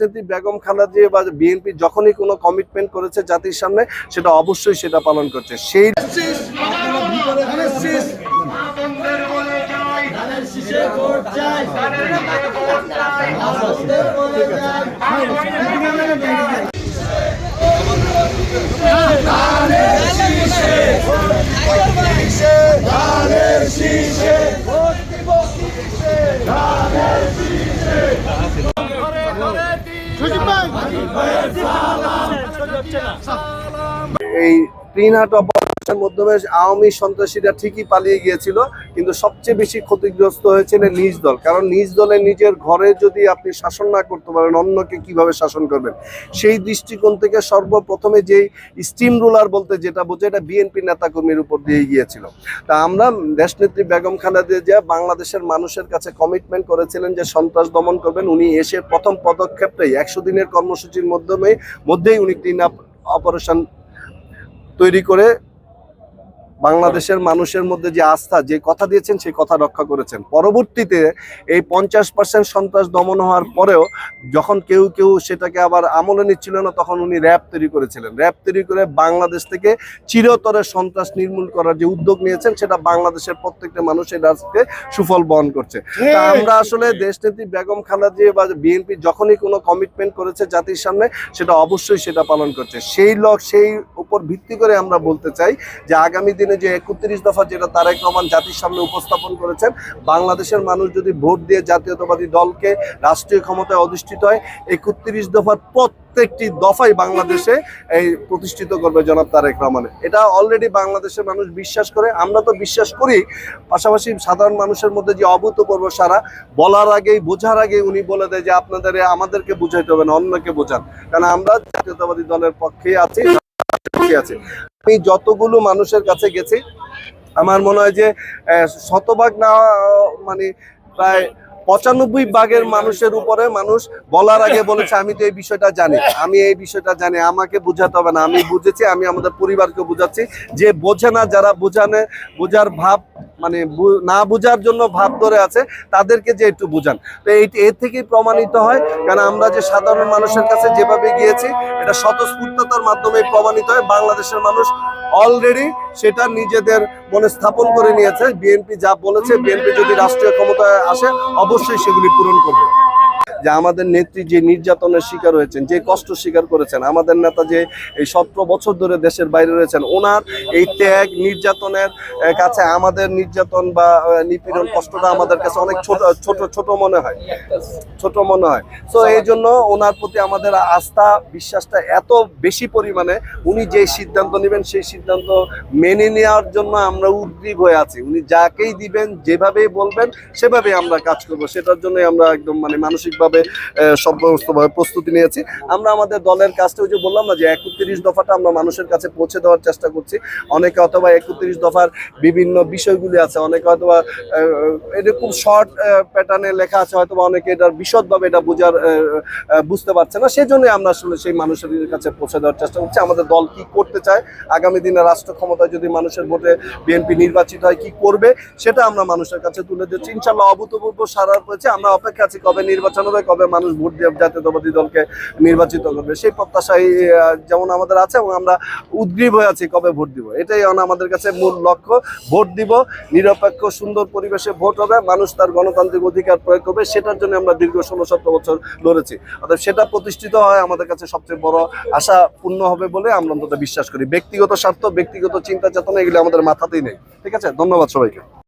দেশনেত্রী বেগম দিয়ে বা বিএনপি যখনই কোনো কমিটমেন্ট করেছে জাতির সামনে, সেটা অবশ্যই সেটা পালন করছে। সেই এই প্রিনহাট অপারেশনের মাধ্যমে আওয়ামী সন্ত্রাসীরা ঠিকই পালিয়ে গিয়েছিল, কিন্তু সবচেয়ে বেশি ক্ষতিগ্রস্ত হয়েছিল নিজ দল। কারণ নিজ দলে নিজের ঘরে যদি আপনি শাসন না করতে পারেন, অন্যকে কীভাবে শাসন করবেন? সেই দৃষ্টিকোণ থেকে সর্বপ্রথমে যেই স্টিম রুলার বলতে যেটা বোঝে এটা বিএনপি নেতাকর্মীর উপর দিয়ে গিয়েছিল। তা আমরা দেশনেত্রী বেগম খালেদা জিয়া বাংলাদেশের মানুষের কাছে কমিটমেন্ট করেছিলেন যে সন্ত্রাস দমন করবেন। উনি এসে প্রথম পদক্ষেপটাই একশো দিনের কর্মসূচির মাধ্যমে মধ্যেই উনি ক্লিন আপ অপারেশন তৈরি করে বাংলাদেশের মানুষের মধ্যে যে আস্থা যে কথা দিয়েছেন সেই কথা রক্ষা করেছেন। পরবর্তীতে এই পঞ্চাশ পার্সেন্ট সন্ত্রাস দমন হওয়ার পরেও যখন কেউ কেউ সেটাকে আবার আমলে নিচ্ছিল না তখন উনি র্যাব তৈরি করেছিলেন। র্যাব তৈরি করে বাংলাদেশ থেকে চিরতরে সন্ত্রাস নির্মূল করার যে উদ্যোগ নিয়েছেন সেটা বাংলাদেশের প্রত্যেকটা মানুষ এই রাজকে সুফল বহন করছে। তা আমরা আসলে দেশনেত্রী বেগম খালেদা বা বিএনপি যখনই কোনো কমিটমেন্ট করেছে জাতির সামনে সেটা অবশ্যই সেটা পালন করছে। সেই লক সেই উপর ভিত্তি করে আমরা বলতে চাই যে আগামী দিনে যে একত্রিশ দফা যেটা তারেক রহমান জাতির সামনে উপস্থাপন করেছেন, বাংলাদেশের মানুষ যদি ভোট দিয়ে জাতীয়তাবাদী দলকে রাষ্ট্রীয় ক্ষমতায় অধিষ্ঠিত হয়, একত্রিশ দফার প্রত্যেকটি দফাই বাংলাদেশে এই প্রতিষ্ঠিত করবে জনাব তারেক রহমানের এটা অলরেডি বাংলাদেশের মানুষ বিশ্বাস করে, আমরা তো বিশ্বাস করি, পাশাপাশি সাধারণ মানুষের মধ্যে যে অভূতপূর্ব সারা বলার আগেই, বোঝার আগে উনি বলে দেয় যে আপনাদের আমাদেরকে বুঝাইতে হবে না, অন্যকে বোঝান। কারণ আমরা জাতীয়তাবাদী দলের পক্ষে আছি আছি। আমি যতগুলো মানুষের কাছে গেছি, আমার মনে হয় যে শতভাগ না মানে প্রায় পঁচানব্বই ভাগের মানুষের উপরে মানুষ বলার আগে বলেছে, আমি তো এই বিষয়টা জানি। আমি এই বিষয়টা জানি। আমাকে বুঝাতে হবে না। আমি বুঝেছি, আমি আমাদের পরিবারকে বুঝাচ্ছি। যে বোঝে না, যারা বোঝানে, বোঝার ভাব মানে না বুঝার জন্য ভাব ধরে আছে, তাদেরকে যে একটু বুঝান। তো এই, এর থেকেই প্রমাণিত হয় কারণ আমরা যে সাধারণ মানুষের কাছে যেভাবে গিয়েছি, এটা স্বতঃস্ফূর্ততার মাধ্যমে প্রমাণিত হয়। বাংলাদেশের মানুষ অলরেডি সেটা নিজেদের মনে স্থাপন করে নিয়েছে। বিএনপি যা বলেছে, বিএনপি যদি রাষ্ট্রীয় ক্ষমতায় আসে, অবশ্যই সেগুলি পূরণ করবে। যে আমাদের নেত্রী যে নির্যাতনের শিকার হয়েছেন, যে কষ্ট স্বীকার করেছেন, আমাদের নেতা যে এই সতেরো বছর ধরে দেশের বাইরে রয়েছেন, ওনার এই ত্যাগ, নির্যাতনের কাছে আমাদের নির্যাতন বা নিপীড়ন কষ্টটা আমাদের কাছে অনেক ছোট ছোট ছোট মনে হয়। ছোট মনে হয়। তো এই জন্য ওনার প্রতি আমাদের আস্থা, বিশ্বাসটা এত বেশি পরিমাণে, উনি যে সিদ্ধান্ত নেবেন, সেই সিদ্ধান্ত মেনে নেওয়ার জন্য আমরা উদ্গ্রীব হয়ে আছি। উনি যাকেই দিবেন, যেভাবেই বলবেন, সেভাবেই আমরা কাজ করব। সেটার জন্যই আমরা একদম মানে মানসিকভাবে আহ, সমস্তভাবে প্রস্তুতি নিয়েছি। আমরা আমাদের দলের কাজটা ওই যে বললাম না যে একত্রিশ দফাটা আমরা মানুষের কাছে পৌঁছে দেওয়ার চেষ্টা করছি। অনেকে অথবা একত্রিশ দফার বিভিন্ন বিষয়গুলি আছে অনেকে অথবা আহ, এরকম শর্ট প্যাটার্নে লেখা আছে হয়তো অনেকে এটার বিশদভাবে এটা বোঝার বুঝতে পারছে না। সেই জন্য আমরা আসলে সেই মানুষের কাছে পৌঁছে দেওয়ার চেষ্টা করছি। আমাদের দল কি করতে চায় আগামী দিনে রাষ্ট্র ক্ষমতায় যদি মানুষের ভোটে বিএনপি নির্বাচিত হয় কি করবে সেটা আমরা মানুষের কাছে তুলে দিচ্ছি ইনশাল্লাহ অভূতপূর্ব সারা হয়েছে আমরা অপেক্ষা আছি কবে নির্বাচন হবে কবে মানুষ ভোট দিয়ে জাতীয়তাবাদী দলকে নির্বাচিত করবে? সেই প্রত্যাশাই যেমন আমাদের আছে এবং আমরা উদ্গ্রীব হয়ে আছি কবে ভোট দিব। এটাই আমাদের কাছে মূল লক্ষ্য। ভোট দিব, নিরপেক্ষ, সুন্দর পরিবেশে ভোট হবে, মানুষ তার গণতান্ত্রিক অধিকার প্রয়োগ করবে, সেটার জন্য আমরা দীর্ঘ ষোলো সতেরো বছর লড়েছি। অর্থাৎ সেটা প্রতিষ্ঠিত হয় আমাদের কাছে সবচেয়ে বড় আশা পূর্ণ হবে বলে আমরা অন্তত বিশ্বাস করি। ব্যক্তিগত স্বার্থ, ব্যক্তিগত চিন্তা চেতনা এগুলো আমাদের মাথাতেই নেই। ঠিক আছে? ধন্যবাদ সবাইকে।